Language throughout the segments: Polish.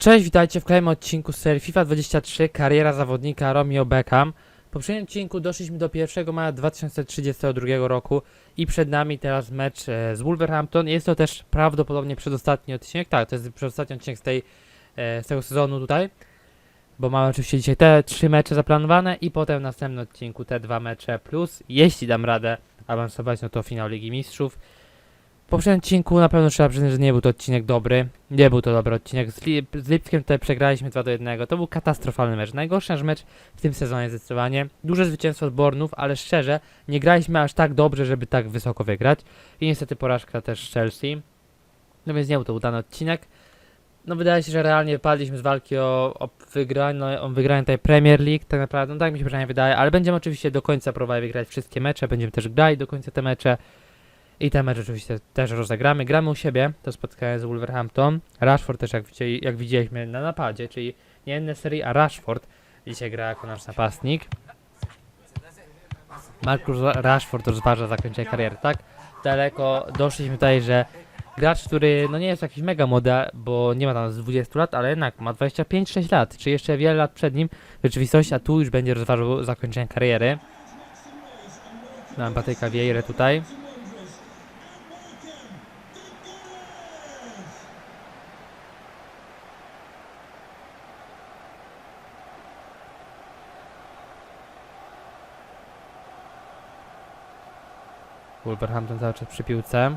Cześć, witajcie w kolejnym odcinku z serii FIFA 23 Kariera zawodnika Romeo Beckham. W poprzednim odcinku doszliśmy do 1 maja 2032 roku i przed nami teraz mecz e, z Wolverhampton. Jest to też prawdopodobnie przedostatni odcinek, tak, to jest przedostatni odcinek z, tej, e, z tego sezonu tutaj, bo mamy oczywiście dzisiaj te trzy mecze zaplanowane i potem w następnym odcinku te dwa mecze plus, jeśli dam radę awansować, no to finał Ligi Mistrzów. Poprzednim odcinku na pewno trzeba przyznać, że nie był to odcinek dobry. Nie był to dobry odcinek. Z, Lip z Lipskiem tutaj przegraliśmy 2 do 1. To był katastrofalny mecz. Najgorszy nasz mecz w tym sezonie zdecydowanie. Duże zwycięstwo od Bornów, ale szczerze, nie graliśmy aż tak dobrze, żeby tak wysoko wygrać. I niestety porażka też z Chelsea. No więc nie był to udany odcinek. No wydaje się, że realnie wypadliśmy z walki o, o wygranie, o wygranie Premier League, tak naprawdę, no tak mi się przynajmniej wydaje, ale będziemy oczywiście do końca próbowali wygrać wszystkie mecze, będziemy też grali do końca te mecze. I ten mecz oczywiście też rozegramy. Gramy u siebie, to spotkanie z Wolverhampton. Rashford też jak, widzieli, jak widzieliśmy na napadzie, czyli nie Nessery, a Rashford dzisiaj gra jako nasz napastnik. Marcus Rashford rozważa zakończenie kariery, tak? Daleko doszliśmy tutaj, że gracz, który no nie jest jakiś mega młody, bo nie ma tam z 20 lat, ale jednak ma 25-6 lat, czy jeszcze wiele lat przed nim w rzeczywistości, a tu już będzie rozważał zakończenie kariery. Mam Patryka Vieira tutaj. Wolverhampton cały czas przy piłce.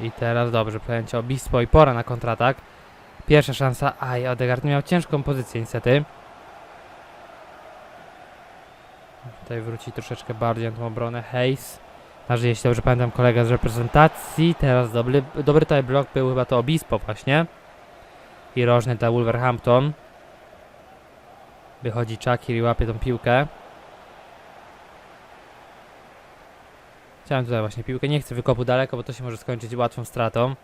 I teraz dobrze, przejęcie Obispo i pora na kontratak. Pierwsza szansa, aj, Odegaard miał ciężką pozycję niestety. Tutaj wróci troszeczkę bardziej na tą obronę. Hayes. Znaczy, jeśli dobrze pamiętam, kolega z reprezentacji. Teraz dobry, dobry tutaj blok był chyba to Obispo właśnie. I rożny dla Wolverhampton. Wychodzi Czakir i łapie tą piłkę. Chciałem tutaj właśnie piłkę. Nie chcę wykopu daleko, bo to się może skończyć łatwą stratą.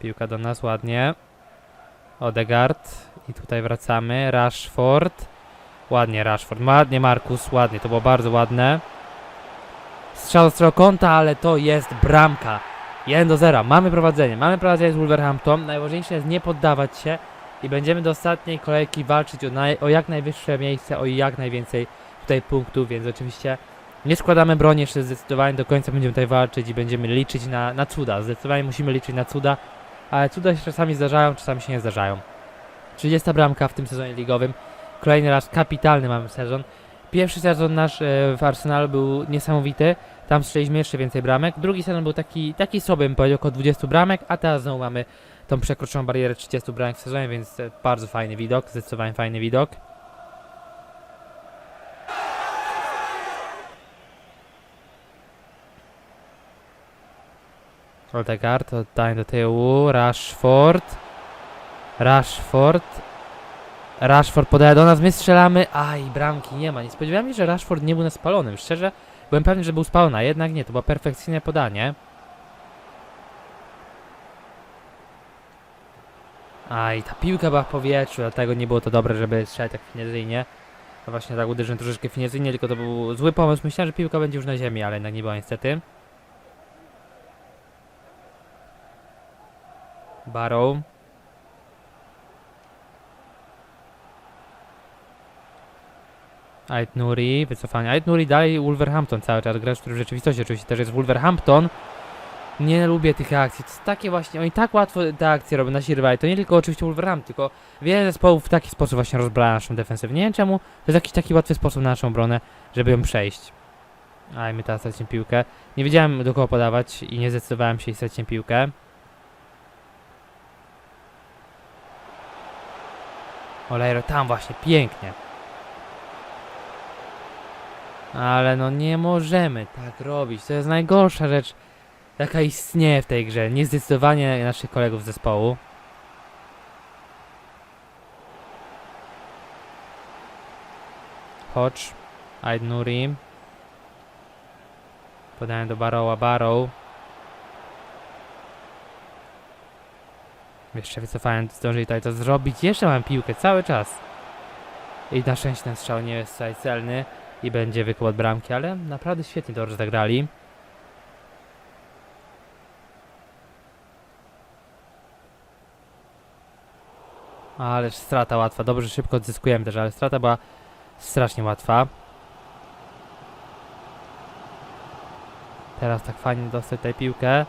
Piłka do nas ładnie. Odegaard. I tutaj wracamy. Rashford. Ładnie Rashford, ładnie Markus, ładnie, to było bardzo ładne. Strzał z kąta, ale to jest bramka. 1 do 0, mamy prowadzenie, mamy prowadzenie z Wolverhampton. Najważniejsze jest nie poddawać się i będziemy do ostatniej kolejki walczyć o, naj, o jak najwyższe miejsce, o jak najwięcej tutaj punktów, więc oczywiście nie składamy broni jeszcze zdecydowanie, do końca będziemy tutaj walczyć i będziemy liczyć na, na cuda. Zdecydowanie musimy liczyć na cuda, ale cuda się czasami zdarzają, czasami się nie zdarzają. 30 bramka w tym sezonie ligowym. Kolejny raz kapitalny mamy sezon. Pierwszy sezon nasz e, w Arsenalu był niesamowity. Tam strzeliśmy jeszcze więcej bramek. Drugi sezon był taki, taki sobie, bym powiedział, około 20 bramek, a teraz znowu mamy tą przekroczoną barierę 30 bramek w sezonie, więc e, bardzo fajny widok, zdecydowanie fajny widok. Odegaard, oddaję do tyłu, Rashford, Rashford, Rashford podaje do nas, my strzelamy, aj, bramki nie ma. Nie spodziewałem się, że Rashford nie był na spalonym. Szczerze, byłem pewny, że był spalony, a jednak nie, to było perfekcyjne podanie. Aj, ta piłka była w powietrzu, dlatego nie było to dobre, żeby strzelać tak finezyjnie. No właśnie tak uderzyłem troszeczkę finezyjnie, tylko to był zły pomysł. Myślałem, że piłka będzie już na ziemi, ale jednak nie była niestety. Barrow. Ait Nuri, wycofanie. Ait Nuri dalej Wolverhampton cały czas, gracz, który w rzeczywistości oczywiście też jest Wolverhampton. Nie lubię tych akcji, to jest takie właśnie, oni tak łatwo te akcje robią, nasi rywali, to nie tylko oczywiście Wolverhampton, tylko wiele zespołów w taki sposób właśnie rozbraja naszą defensywę. Nie wiem czemu, to jest jakiś taki łatwy sposób na naszą obronę, żeby ją przejść. Aj, my teraz stracimy piłkę. Nie wiedziałem do kogo podawać i nie zdecydowałem się i straciłem piłkę. Olejro, tam właśnie, pięknie. Ale no nie możemy tak robić. To jest najgorsza rzecz, jaka istnieje w tej grze. Niezdecydowanie naszych kolegów z zespołu. Hodge, Aid Nuri. Podaję do Barrowa, Barrow. Jeszcze wycofałem, zdążyli tutaj to zrobić. Jeszcze mam piłkę cały czas. I na szczęście ten strzał nie jest celny i będzie wykół od bramki, ale naprawdę świetnie to zagrali. Ależ strata łatwa. Dobrze, szybko odzyskujemy też, ale strata była strasznie łatwa. Teraz tak fajnie dostać tę piłkę.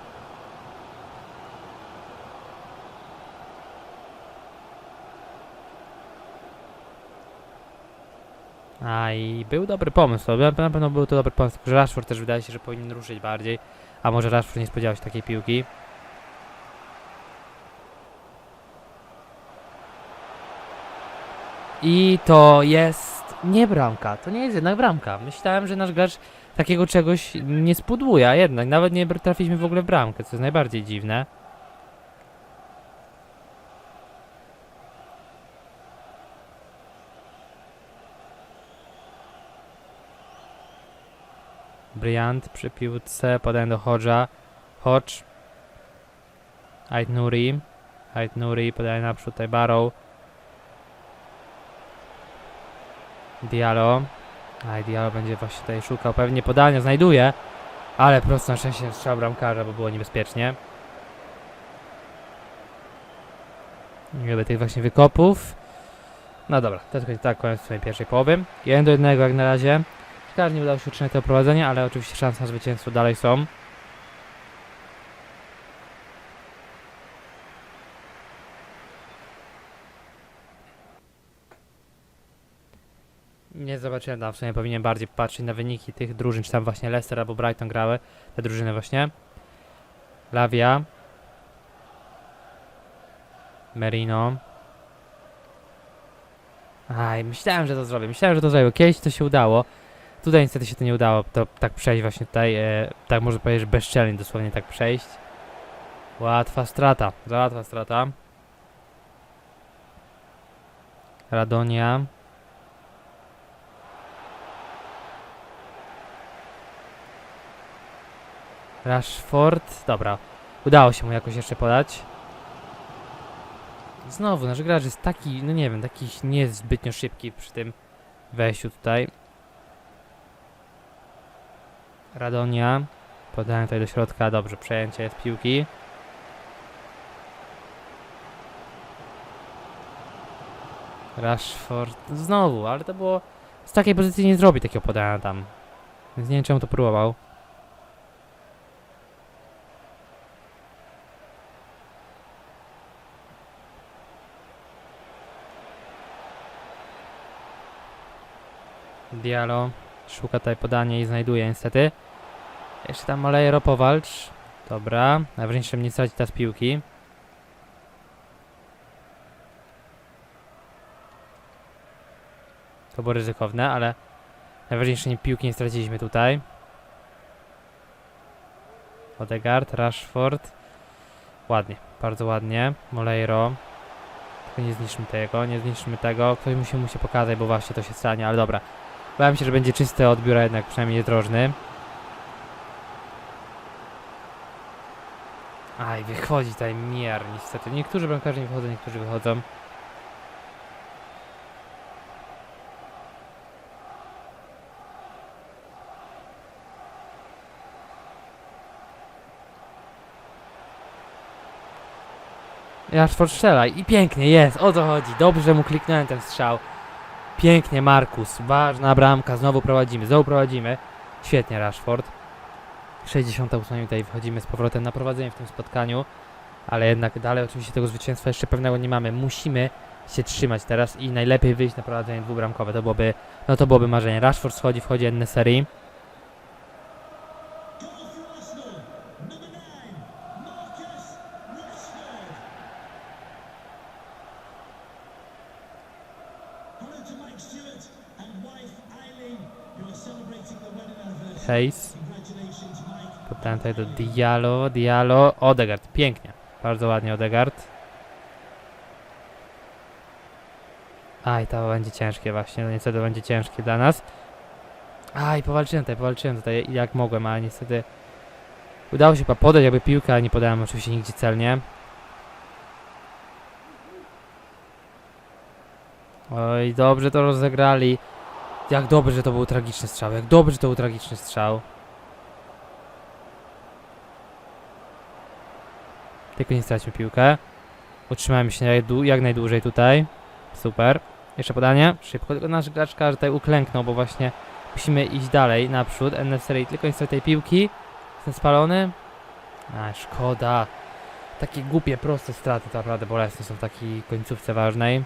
A i był dobry pomysł, to na pewno był to dobry pomysł, tylko że Rashford też wydaje się, że powinien ruszyć bardziej, a może Rashford nie spodziewał się takiej piłki. I to jest nie bramka, to nie jest jednak bramka. Myślałem, że nasz gracz takiego czegoś nie spudłuje, a jednak nawet nie trafiliśmy w ogóle w bramkę, co jest najbardziej dziwne. Bryant przy piłce, podają do Hodge'a. Hodge. Ait Nuri. Ait Nuri podaje naprzód Barrow. Diallo. Aj, Diallo będzie właśnie tutaj szukał. Pewnie podania znajduje. Ale prosto na szczęście strzał bramkarza, bo było niebezpiecznie. Nie lubię tych właśnie wykopów. No dobra, to tylko tak koniec pierwszej połowy. Jeden do jednego jak na razie. Szkoda, nie udało się utrzymać tego prowadzenia, ale oczywiście szanse na zwycięstwo dalej są. Nie zobaczyłem tam, w sumie powinien bardziej patrzeć na wyniki tych drużyn, czy tam właśnie Leicester albo Brighton grały, te drużyny właśnie. Lavia. Merino. Aj, myślałem, że to zrobię, myślałem, że to zrobię, kiedyś to się udało. Tutaj niestety się to nie udało, to tak przejść właśnie tutaj, e, tak można powiedzieć, że bezczelnie dosłownie tak przejść. Łatwa strata, za łatwa strata. Radonia. Rashford, dobra, udało się mu jakoś jeszcze podać. Znowu, nasz gracz jest taki, no nie wiem, taki niezbytnio szybki przy tym wejściu tutaj. Radonia. Podałem tutaj do środka. Dobrze, przejęcie jest piłki. Rashford. Znowu, ale to było... Z takiej pozycji nie zrobi takiego podania tam. Więc nie wiem czemu to próbował. Diallo. Szuka tutaj podanie i znajduje niestety. Jeszcze tam Malejero powalcz. Dobra. Najważniejsze, nie stracić teraz piłki. To było ryzykowne, ale najważniejsze, nie piłki nie straciliśmy tutaj. Odegaard, Rashford. Ładnie, bardzo ładnie. Moleiro. Tylko nie zniszczmy tego, nie zniszczmy tego. Ktoś musi mu się pokazać, bo właśnie to się stanie, ale dobra. Bałem się, że będzie czysty odbiór, a jednak przynajmniej niedrożny. Aj, wychodzi tutaj miar niestety. Niektórzy bramkarze nie wychodzą, niektórzy wychodzą. Rashford strzelaj i pięknie, jest, o to chodzi. Dobrze, mu kliknąłem ten strzał. Pięknie, Markus. Ważna bramka. Znowu prowadzimy. Znowu prowadzimy. Świetnie, Rashford. 68 tutaj wchodzimy z powrotem na prowadzenie w tym spotkaniu. Ale jednak dalej oczywiście tego zwycięstwa jeszcze pewnego nie mamy. Musimy się trzymać teraz i najlepiej wyjść na prowadzenie dwubramkowe. To byłoby, no to byłoby marzenie. Rashford schodzi, wchodzi Enne serii. Hayes. Potem tutaj do Diallo, Diallo, Odegard, pięknie. Bardzo ładnie Odegard. Aj, to będzie ciężkie właśnie, no niestety będzie ciężkie dla nas. Aj, powalczyłem tutaj, powalczyłem tutaj jak mogłem, ale niestety udało się chyba podać jakby piłkę, ale nie podałem oczywiście nigdzie celnie. Oj, dobrze to rozegrali. Jak dobrze, że to był tragiczny strzał. Jak dobrze, że to był tragiczny strzał. Tylko nie straćmy piłkę. Utrzymajmy się jak, dłu- jak najdłużej tutaj. Super. Jeszcze podanie. Szybko. Tylko nasz gracz tutaj uklęknął, bo właśnie musimy iść dalej, naprzód. NSRI tylko niestety tej piłki. Jestem spalony. A, szkoda. Takie głupie, proste straty to naprawdę bolesne są w takiej końcówce ważnej.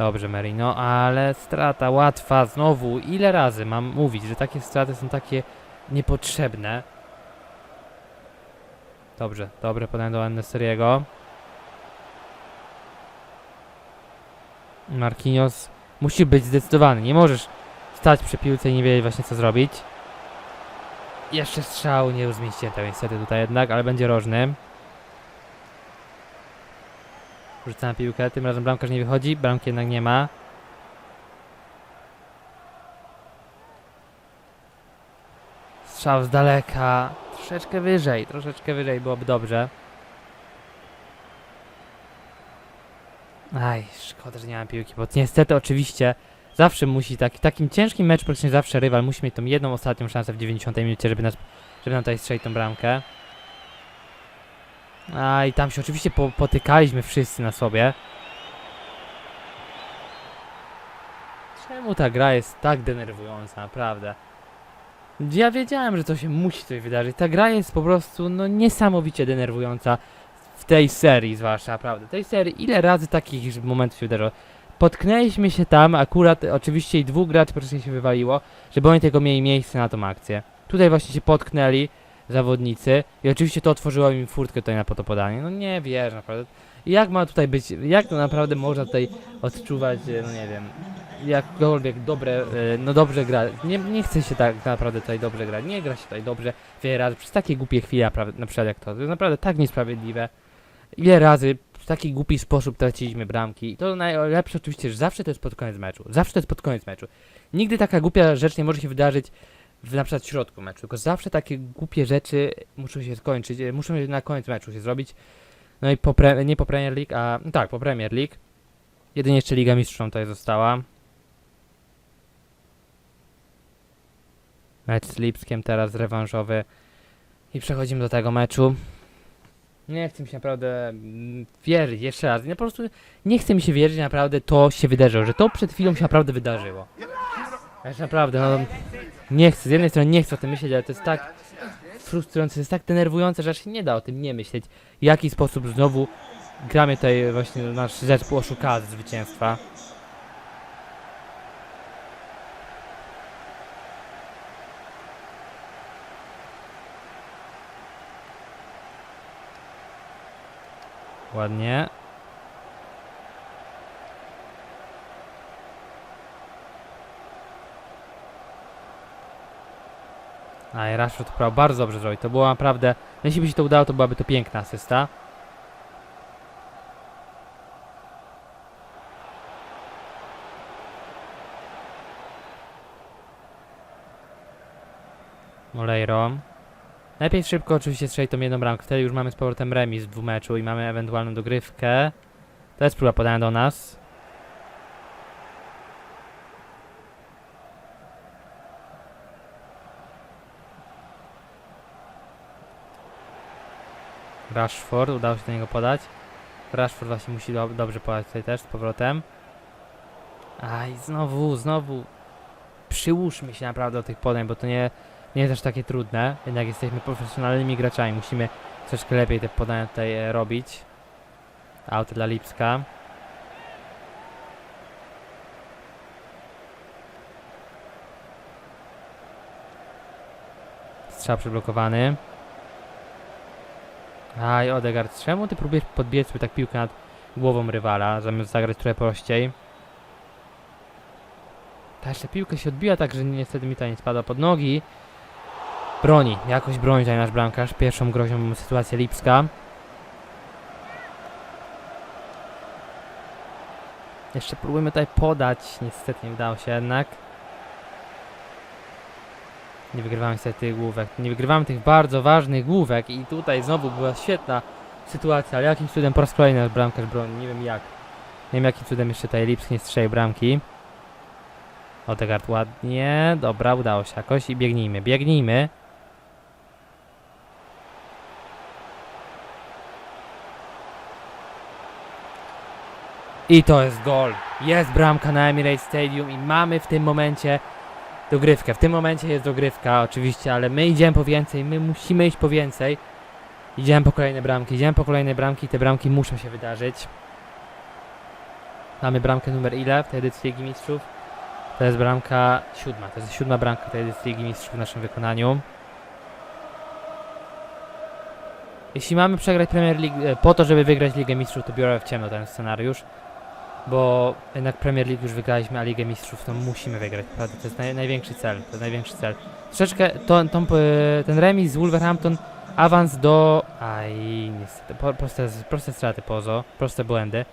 Dobrze, Merino, ale strata łatwa znowu. Ile razy mam mówić, że takie straty są takie niepotrzebne? Dobrze, dobre podanie do Eneseriego. Marquinhos musi być zdecydowany. Nie możesz stać przy piłce i nie wiedzieć właśnie co zrobić. Jeszcze strzał nie zmieścięte niestety tutaj jednak, ale będzie rożny. Rzucamy piłkę, tym razem bramkarz nie wychodzi, bramki jednak nie ma. Strzał z daleka, troszeczkę wyżej, troszeczkę wyżej byłoby dobrze. Aj, szkoda, że nie mam piłki, bo niestety oczywiście zawsze musi tak, w takim ciężkim meczu praktycznie zawsze rywal musi mieć tą jedną ostatnią szansę w 90 minucie, żeby nas, żeby nam tutaj strzelić tą bramkę. A i tam się oczywiście po, potykaliśmy wszyscy na sobie. Czemu ta gra jest tak denerwująca, naprawdę? Ja wiedziałem, że to się musi coś wydarzyć. Ta gra jest po prostu no niesamowicie denerwująca w tej serii zwłaszcza, naprawdę. tej serii ile razy takich momentów się wydarzyło. Potknęliśmy się tam, akurat oczywiście i dwóch graczy praktycznie się wywaliło, żeby oni tego mieli miejsce na tą akcję. Tutaj właśnie się potknęli zawodnicy i oczywiście to otworzyło im furtkę tutaj na to podanie. No nie wierzę naprawdę. Jak ma tutaj być, jak to naprawdę można tutaj odczuwać, e, no nie wiem, jakkolwiek dobre, e, no dobrze gra. Nie, nie chce się tak naprawdę tutaj dobrze grać, nie gra się tutaj dobrze wiele razy, przez takie głupie chwile, na przykład jak to, to jest naprawdę tak niesprawiedliwe. Ile razy w taki głupi sposób traciliśmy bramki. I to najlepsze oczywiście, że zawsze to jest pod koniec meczu. Zawsze to jest pod koniec meczu. Nigdy taka głupia rzecz nie może się wydarzyć w na przykład środku meczu, tylko zawsze takie głupie rzeczy muszą się skończyć, e, muszą się na koniec meczu się zrobić. No i po pre, nie po Premier League, a no tak, po Premier League. Jedynie jeszcze Liga Mistrzów tutaj została. Mecz z Lipskiem teraz rewanżowy. I przechodzimy do tego meczu. Nie chcę mi się naprawdę mm, wierzyć, jeszcze raz. Ja po prostu nie chce mi się wierzyć, naprawdę to się wydarzyło, że to przed chwilą się naprawdę wydarzyło. Się naprawdę, no, nie chcę, z jednej strony nie chcę o tym myśleć, ale to jest tak frustrujące, to jest tak denerwujące, że aż się nie da o tym nie myśleć. W jaki sposób znowu gramy tutaj właśnie nasz zespół oszukała ze zwycięstwa. Ładnie. A i Rashford próbował bardzo dobrze zrobić. To było naprawdę. no Jeśli by się to udało, to byłaby to piękna asysta. Moleiro. Najpierw szybko oczywiście strzelić tą jedną bramkę. Wtedy już mamy z powrotem remis w dwumeczu i mamy ewentualną dogrywkę. To jest próba podania do nas. Rashford, udało się do niego podać. Rashford właśnie musi do, dobrze podać tutaj też z powrotem. Aj, znowu, znowu. Przyłóżmy się naprawdę do tych podań, bo to nie, nie jest aż takie trudne. Jednak jesteśmy profesjonalnymi graczami, musimy troszkę lepiej te podania tutaj e, robić. Auto dla Lipska. Strzał przyblokowany. Aj, Odegaard, czemu ty próbujesz podbiec tak piłkę nad głową rywala, zamiast zagrać trochę prościej? Ta jeszcze piłka się odbiła tak, że niestety mi ta nie spada pod nogi. Broni, jakoś broni tutaj nasz bramkarz. Pierwszą groźną sytuację Lipska. Jeszcze próbujemy tutaj podać, niestety nie udało się jednak. Nie wygrywamy niestety główek. Nie wygrywamy tych bardzo ważnych główek i tutaj znowu była świetna sytuacja, ale jakimś cudem po raz kolejny bramkarz broni, nie wiem jak. Nie wiem jakim cudem jeszcze tutaj Lipski nie strzelił bramki. Odegaard ładnie, dobra, udało się jakoś i biegnijmy, biegnijmy. I to jest gol. Jest bramka na Emirates Stadium i mamy w tym momencie dogrywkę. W tym momencie jest dogrywka oczywiście, ale my idziemy po więcej, my musimy iść po więcej. Idziemy po kolejne bramki, idziemy po kolejne bramki, te bramki muszą się wydarzyć. Mamy bramkę numer ile w tej edycji Ligi Mistrzów? To jest bramka siódma, to jest siódma bramka tej edycji Ligi Mistrzów w naszym wykonaniu. Jeśli mamy przegrać Premier League e, po to, żeby wygrać Ligę Mistrzów, to biorę w ciemno ten scenariusz. Bo jednak Premier League już wygraliśmy, a Ligę Mistrzów to musimy wygrać. Naprawdę, to jest naj, największy cel. To jest największy cel. Troszeczkę to, e, ten remis z Wolverhampton, awans do. Aj, niestety. Po, proste, proste straty pozo, proste błędy.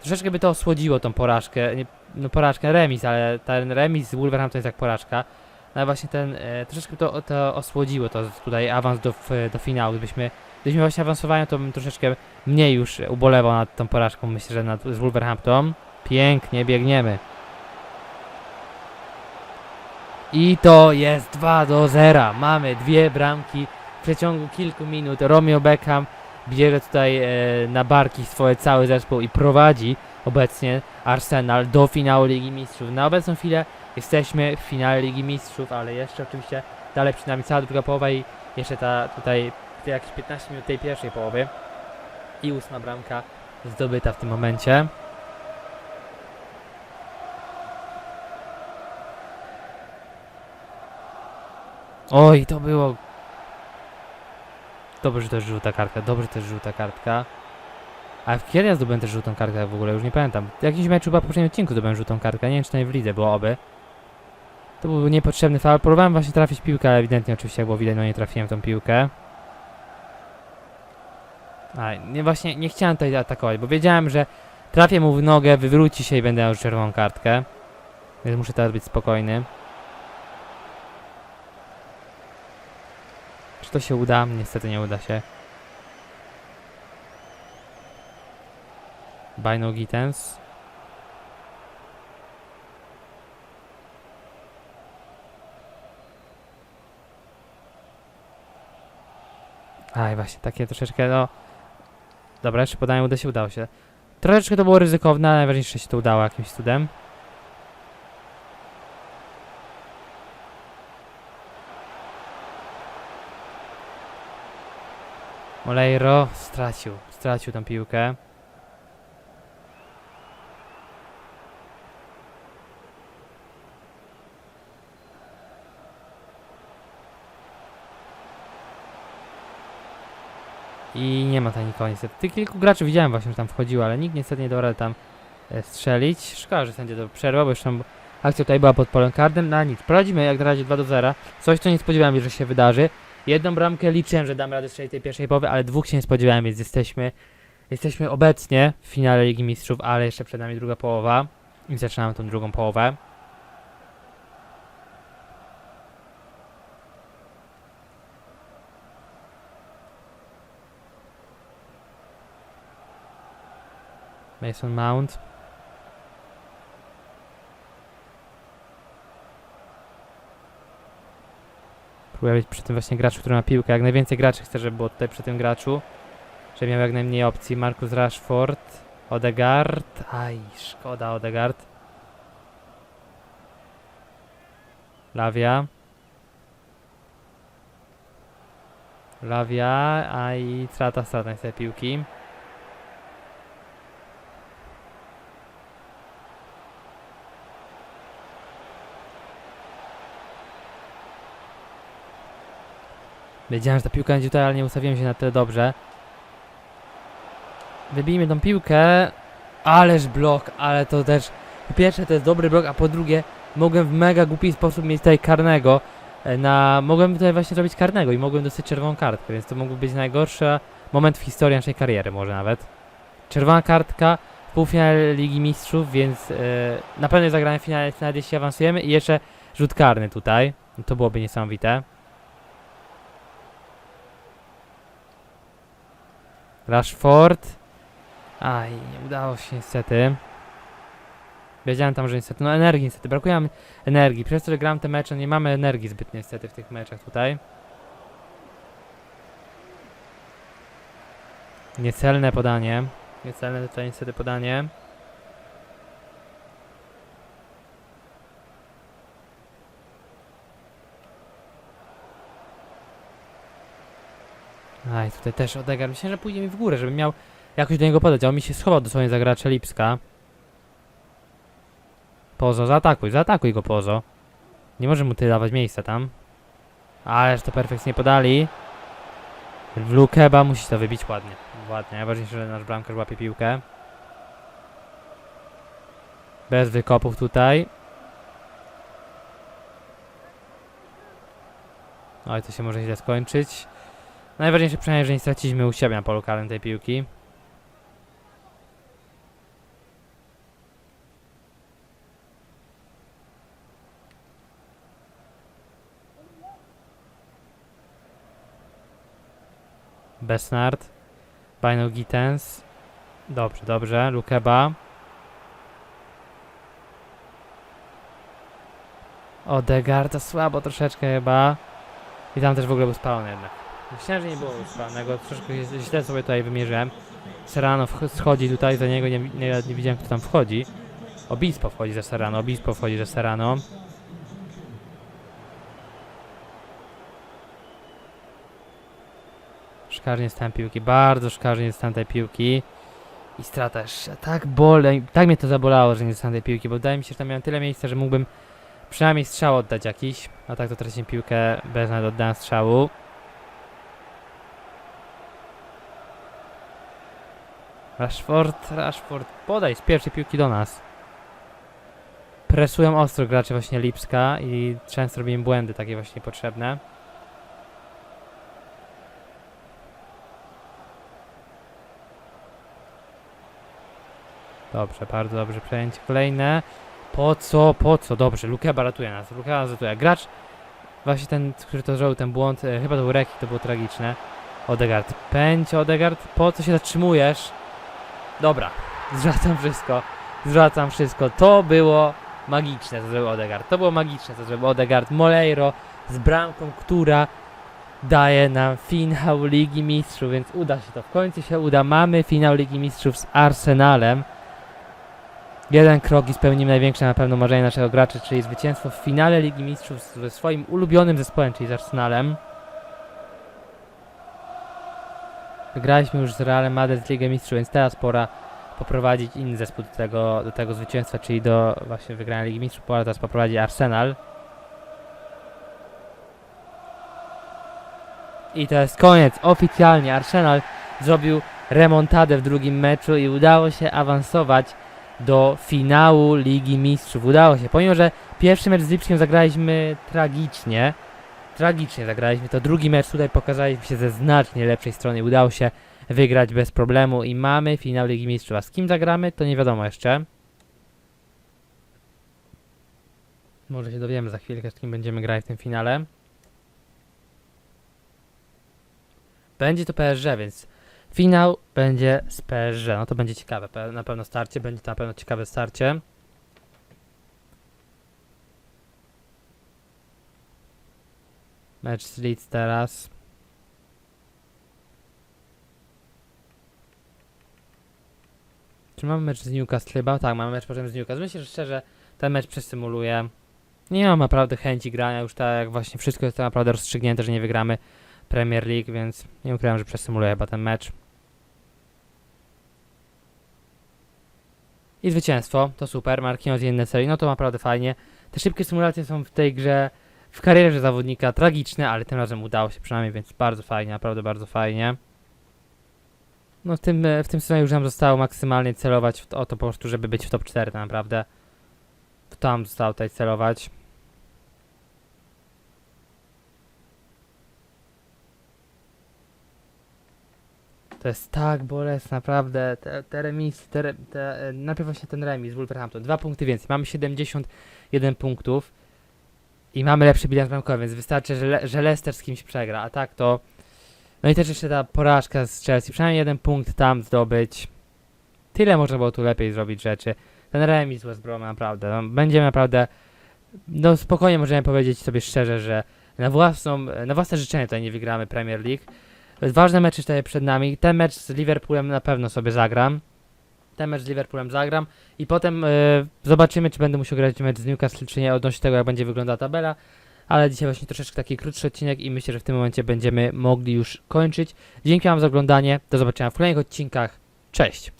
Troszeczkę by to osłodziło tą porażkę. Nie, no porażkę, remis, ale ten remis z Wolverhampton jest jak porażka. No właśnie ten, e, troszeczkę to, to osłodziło to tutaj awans do, do finału. Gdybyśmy, gdybyśmy właśnie awansowali, to bym troszeczkę mniej już ubolewał nad tą porażką, myślę, że nad, z Wolverhampton. Pięknie biegniemy. I to jest 2 do 0. Mamy dwie bramki w przeciągu kilku minut. Romeo Beckham bierze tutaj e, na barki swoje cały zespół i prowadzi obecnie Arsenal do finału Ligi Mistrzów. Na obecną chwilę jesteśmy w finale Ligi Mistrzów, ale jeszcze oczywiście dalej przed nami cała druga połowa i jeszcze ta tutaj te jakieś 15 minut tej pierwszej połowy. I ósma bramka zdobyta w tym momencie. Oj, to było. Dobrze, że to jest żółta kartka. Dobrze, że to jest żółta kartka. A kiedy ja zdobyłem też żółtą kartkę w ogóle? Już nie pamiętam. Jakimś meczu chyba w poprzednim odcinku zdobyłem żółtą kartkę. Nie wiem, czy to nie w lidze było oby. To był niepotrzebny faul. Próbowałem właśnie trafić piłkę, ale ewidentnie oczywiście jak było widać, no nie trafiłem tą piłkę. A, nie, właśnie nie chciałem tutaj atakować, bo wiedziałem, że trafię mu w nogę, wywróci się i będę miał czerwoną kartkę. Więc muszę teraz być spokojny. Czy to się uda? Niestety nie uda się. Bino Gittens. Aj, właśnie, takie troszeczkę, no... Dobra, jeszcze podanie uda się, udało się. Troszeczkę to było ryzykowne, ale najważniejsze się to udało jakimś cudem. Moleiro stracił, stracił tą piłkę. I nie ma tam nikogo niestety. Tych kilku graczy widziałem właśnie, że tam wchodziło, ale nikt niestety nie dał rady tam e, strzelić. Szkoda, że sędzia to przerwał, bo tam akcja tutaj była pod polem karnym. Na nic. Prowadzimy jak na razie 2 do 0. Coś, co nie spodziewałem się, że się wydarzy. Jedną bramkę liczyłem, że dam radę strzelić tej pierwszej połowy, ale dwóch się nie spodziewałem, więc jesteśmy, jesteśmy obecnie w finale Ligi Mistrzów, ale jeszcze przed nami druga połowa. I zaczynamy tą drugą połowę. Mason Mount. Próbuję być przy tym właśnie graczu, który ma piłkę. Jak najwięcej graczy chcę, żeby było tutaj przy tym graczu. Żeby miał jak najmniej opcji. Marcus Rashford. Odegaard. Aj, szkoda Odegaard. Lawia. Lawia, a i strata, strata niestety piłki. Wiedziałem, że ta piłka będzie tutaj, ale nie ustawiłem się na tyle dobrze. Wybijmy tą piłkę. Ależ blok, ale to też... Po pierwsze to jest dobry blok, a po drugie mogłem w mega głupi sposób mieć tutaj karnego. e, Na... Mogłem tutaj właśnie zrobić karnego i mogłem dostać czerwoną kartkę, więc to mógłby być najgorszy moment w historii naszej kariery może nawet. Czerwona kartka półfinale Ligi Mistrzów, więc e, na pewno zagramy w finale, nawet jeśli awansujemy i jeszcze rzut karny tutaj. No to byłoby niesamowite. Rashford. Aj, nie udało się niestety. Wiedziałem tam, że niestety, no energii niestety, brakuje nam energii. Przez to, że gram te mecze, nie mamy energii zbyt niestety w tych meczach tutaj. Niecelne podanie. Niecelne tutaj niestety podanie. Aj, tutaj też Odegar. Myślę, że pójdzie mi w górę, żebym miał jakoś do niego podać. A on mi się schował dosłownie za gracza Lipska. Pozo, zaatakuj, zaatakuj go Pozo. Nie może mu ty dawać miejsca tam. Ależ to perfekcyjnie podali. W Lukeba musi to wybić ładnie. Ładnie. Najważniejsze, że nasz bramkarz łapie piłkę. Bez wykopów tutaj. Oj, to się może źle skończyć. Najważniejsze przynajmniej, że nie straciliśmy u siebie na polu karnym tej piłki. Besnard. Bino Gittens. Dobrze, dobrze. Lukeba. Odegaard to słabo troszeczkę chyba. I tam też w ogóle był spalony jednak. Myślałem, że nie było spalonego. Troszeczkę źle- sobie tutaj wymierzyłem. Serrano schodzi tutaj, za niego nie, nie, nie widziałem kto tam wchodzi. Obispo wchodzi za Serrano, Obispo wchodzi za Serrano. Szkarnie stan piłki, bardzo szkarnie stan tej piłki. I strata tak bole, tak mnie to zabolało, że nie dostałem tej piłki, bo wydaje mi się, że tam miałem tyle miejsca, że mógłbym przynajmniej strzał oddać jakiś. A tak to traciłem piłkę bez nawet oddania strzału. Rashford, Rashford, podaj z pierwszej piłki do nas. Presują ostro gracze właśnie Lipska i często robią błędy takie właśnie potrzebne. Dobrze, bardzo dobrze przejęcie kolejne. Po co, po co? Dobrze, Lukeba ratuje nas. Lukeba ratuje. Gracz, właśnie ten, który to zrobił ten błąd, e, chyba to był Reki, to było tragiczne. Odegaard, pędź Odegaard, po co się zatrzymujesz? Dobra, zwracam wszystko, zwracam wszystko. To było magiczne, co zrobił Odegaard. To było magiczne, co zrobił Odegaard. Moleiro z bramką, która daje nam finał Ligi Mistrzów, więc uda się to. W końcu się uda. Mamy finał Ligi Mistrzów z Arsenalem. Jeden krok i spełnimy największe na pewno marzenie naszego gracza, czyli zwycięstwo w finale Ligi Mistrzów ze swoim ulubionym zespołem, czyli z Arsenalem. Wygraliśmy już z Realem Madrid Ligę Mistrzów, więc teraz pora poprowadzić inny zespół do tego, do tego zwycięstwa, czyli do właśnie wygrania Ligi Mistrzów. Pora teraz poprowadzić Arsenal. I to jest koniec. Oficjalnie Arsenal zrobił remontadę w drugim meczu i udało się awansować do finału Ligi Mistrzów. Udało się, pomimo że pierwszy mecz z Lipskiem zagraliśmy tragicznie. Tragicznie zagraliśmy, to drugi mecz tutaj pokazaliśmy się ze znacznie lepszej strony. Udało się wygrać bez problemu i mamy finał Ligi Mistrzów. A z kim zagramy, to nie wiadomo jeszcze. Może się dowiemy za chwilkę, z kim będziemy grać w tym finale. Będzie to PSG, więc finał będzie z PSG. No to będzie ciekawe, na pewno starcie, będzie to na pewno ciekawe starcie. Mecz z Leeds teraz. Czy mamy mecz z Newcastle chyba? Tak, mamy mecz potem z Newcastle. Myślę, że szczerze ten mecz przesymuluję. Nie mam naprawdę chęci grania, już tak jak właśnie wszystko jest tak naprawdę rozstrzygnięte, że nie wygramy Premier League, więc nie ukrywam, że przesymuluję chyba ten mecz. I zwycięstwo, to super, Marquinhos i inne serii, no to naprawdę fajnie. Te szybkie symulacje są w tej grze, w karierze zawodnika tragiczne, ale tym razem udało się przynajmniej, więc bardzo fajnie, naprawdę bardzo fajnie. No w tym, e, w tym sezonie już nam zostało maksymalnie celować o to po prostu, żeby być w top 4 tak naprawdę. W to nam zostało tutaj celować. To jest tak bolesne, naprawdę. Te, te remisy, te, te, e, najpierw właśnie ten remis Wolverhampton. Dwa punkty więcej. Mamy 71 punktów. I mamy lepszy bilans bramkowy, więc wystarczy, że, Le że Leicester z kimś przegra, a tak to... No i też jeszcze ta porażka z Chelsea, przynajmniej jeden punkt tam zdobyć. Tyle można było tu lepiej zrobić rzeczy. Ten remis West Brom naprawdę, no, będziemy naprawdę... No spokojnie możemy powiedzieć sobie szczerze, że na, własną, na własne życzenie tutaj nie wygramy Premier League. Ważne mecze tutaj przed nami. Ten mecz z Liverpoolem na pewno sobie zagram. Ten mecz z Liverpoolem zagram i potem e, zobaczymy, czy będę musiał grać mecz z Newcastle, czy nie, odnośnie tego, jak będzie wyglądała tabela. Ale dzisiaj właśnie troszeczkę taki krótszy odcinek i myślę, że w tym momencie będziemy mogli już kończyć. Dzięki Wam za oglądanie. Do zobaczenia w kolejnych odcinkach. Cześć!